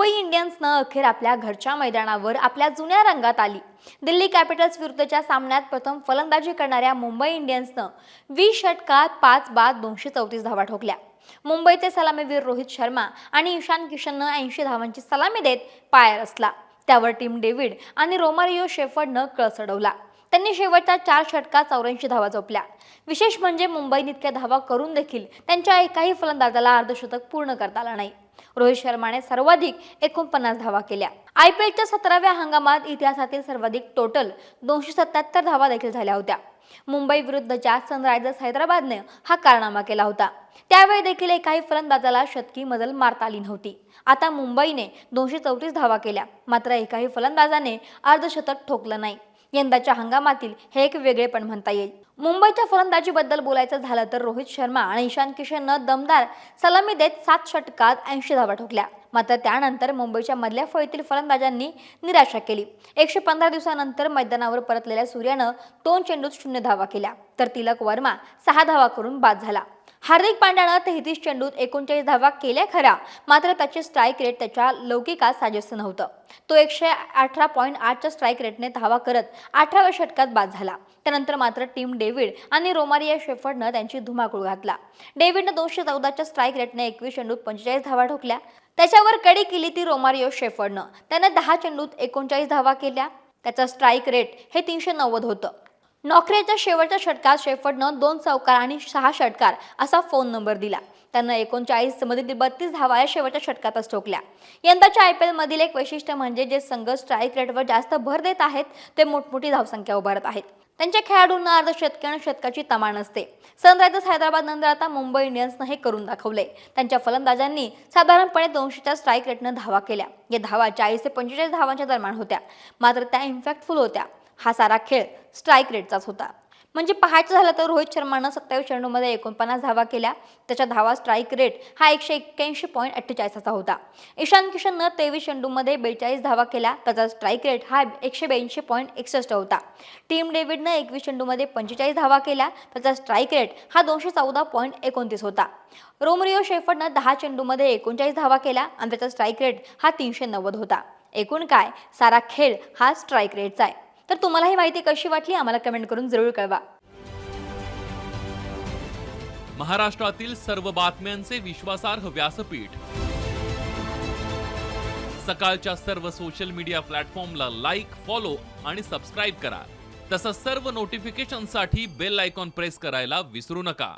मुंबई इंडियन्सनं अखेर आपल्या घरच्या मैदानावर आपल्या जुन्या रंगात आली. दिल्ली कॅपिटल्स विरुद्धच्या सामन्यात प्रथम फलंदाजी करणाऱ्या मुंबई इंडियन्सनं वीस षटकात पाच बाद दोनशे चौतीस धावा ठोकल्या. मुंबईचे सलामीवीर रोहित शर्मा आणि ईशान किशननं ऐंशी धावांची सलामी देत पायर असला त्यावर टीम डेव्हिड आणि रोमारियो शेफर्डनं कळ चढवला त्यांनी शेवटच्या चार षटकात चौऱ्याऐंशी धावा झोपल्या विशेष म्हणजे मुंबईने इतक्या धावा करून देखील त्यांच्या एकाही फलंदाजाला अर्धशतक पूर्ण करता आला नाही. रोहित शर्माने सर्वाधिक एकोणपन्नास धावा केल्या. आय पी एलच्या सतराव्या हंगामात इतिहासातील सर्वाधिक टोटल दोनशे सत्याहत्तर धावा देखील झाल्या होत्या. मुंबई विरुद्धच्या सनरायझर्स हैदराबादने हा कारनामा केला होता. त्यावेळी देखील एकाही फलंदाजाला शतकी मजल मारता आली नव्हती. आता मुंबईने दोनशे चौतीस धावा केल्या. मात्र एकाही फलंदाजाने अर्धशतक ठोकलं नाही. यंदाच्या हंगामातील हे एक वेगळेपण म्हणता येईल. मुंबईच्या फलंदाजीबद्दल बोलायचं झालं तर रोहित शर्मा आणि ईशान किशननं दमदार सलामी देत सात षटकात ऐंशी धावा ठोकल्या. मात्र त्यानंतर मुंबईच्या मधल्या फळीतील फलंदाजांनी निराशा केली. एकशे पंधरा दिवसानंतर मैदानावर परतलेल्या सूर्यानं दोन चेंडूत शून्य धावा केल्या. तर तिलक वर्मा सहा धावा करून बाद झाला. हार्दिक पांड्यानं तेहतीस चेंडूत एकोणचाळीस धावा केल्या खऱ्या. मात्र त्याचे स्ट्राईक रेट त्याच्या लौकिकात साजेसं नव्हतं. तो एकशे अठरा पॉईंट आठच्या स्ट्राईक रेटने धावा करत अठराव्या षटकात बाद झाला. त्यानंतर मात्र टीम डेव्हिड आणि रोमारिया शेफर्डनं त्यांची धुमाकूळ घातला. डेव्हिडनं दोनशे चौदाच्या स्ट्राईक रेटने एकवीस चेंडूत पंचेचाळीस धावा ठोकल्या. त्याच्यावर कडी केली ती रोमारियो शेफर्डनं. त्यानं दहा चेंडूत एकोणचाळीस धावा केल्या. त्याचा स्ट्राईक रेट हे तीनशे नव्वद होतं. नोकरेच्या शेवटच्या षटकात शेफर्डनं दोन चौकार आणि सहा षटकार असा फोन नंबर दिला. त्यानं एकोणचाळीसमध्ये बत्तीस धावा या शेवटच्या षटकातच ठोकल्या. यंदाच्या आय पी एलमधील एक वैशिष्ट्य म्हणजे जे संघ स्ट्राईक रेटवर जास्त भर देत आहेत ते मोठमोठी धावसंख्या उभारत आहेत. त्यांच्या खेळाडूंना अर्धशतकी आणि शतकाची तमाण असते. सनरायझर्स हैदराबाद नंतर आता मुंबई इंडियन्सनं हे करून दाखवले. त्यांच्या फलंदाजांनी साधारणपणे दोनशेच्या स्ट्राईक रेटनं धावा केल्या. या धावा चाळीस ते पंचेचाळीस धावांच्या दरम्यान होत्या. मात्र त्या इम्पॅक्टफुल होत्या. हा सारा खेळ स्ट्राईक रेटचाच होता. म्हणजे पाहायचं झालं तर रोहित शर्मानं सत्तावीस चेंडूमध्ये एकोणपन्नास धावा केल्या. त्याच्या धावा स्ट्राईक रेट हा एकशे एक्क्याऐंशी पॉईंट अठ्ठेचाळीसचा होता. ईशान किशननं तेवीस चेंडूमध्ये बेचाळीस धावा केल्या. त्याचा स्ट्राईक रेट हा एकशे ब्याऐंशी पॉईंट एकसष्ट होता. टीम डेव्हिडनं एकवीस चेंडूमध्ये पंचेचाळीस धावा केल्या. त्याचा स्ट्राईक रेट हा दोनशे चौदा पॉईंट एकोणतीस होता. रोमरिओ शेफर्डनं दहा चेंडूमध्ये एकोणचाळीस धावा केल्या आणि त्याचा स्ट्राईक रेट हा तीनशे नव्वद होता. एकूण काय? सारा खेळ हा स्ट्राईक रेटचा आहे तर तुम्हाला ही माहिती कशी वाटली आम्हाला कमेंट करून जरूर कळवा. महाराष्ट्रातील सर्व बातम्यांचे विश्वासार्ह व्यासपीठ. सकाळच्या सर्व सोशल मीडिया प्लॅटफॉर्मला लाईक फॉलो आणि सबस्क्राईब करा. तसंच सर्व नोटिफिकेशनसाठी बेल आयकॉन प्रेस करायला विसरू नका.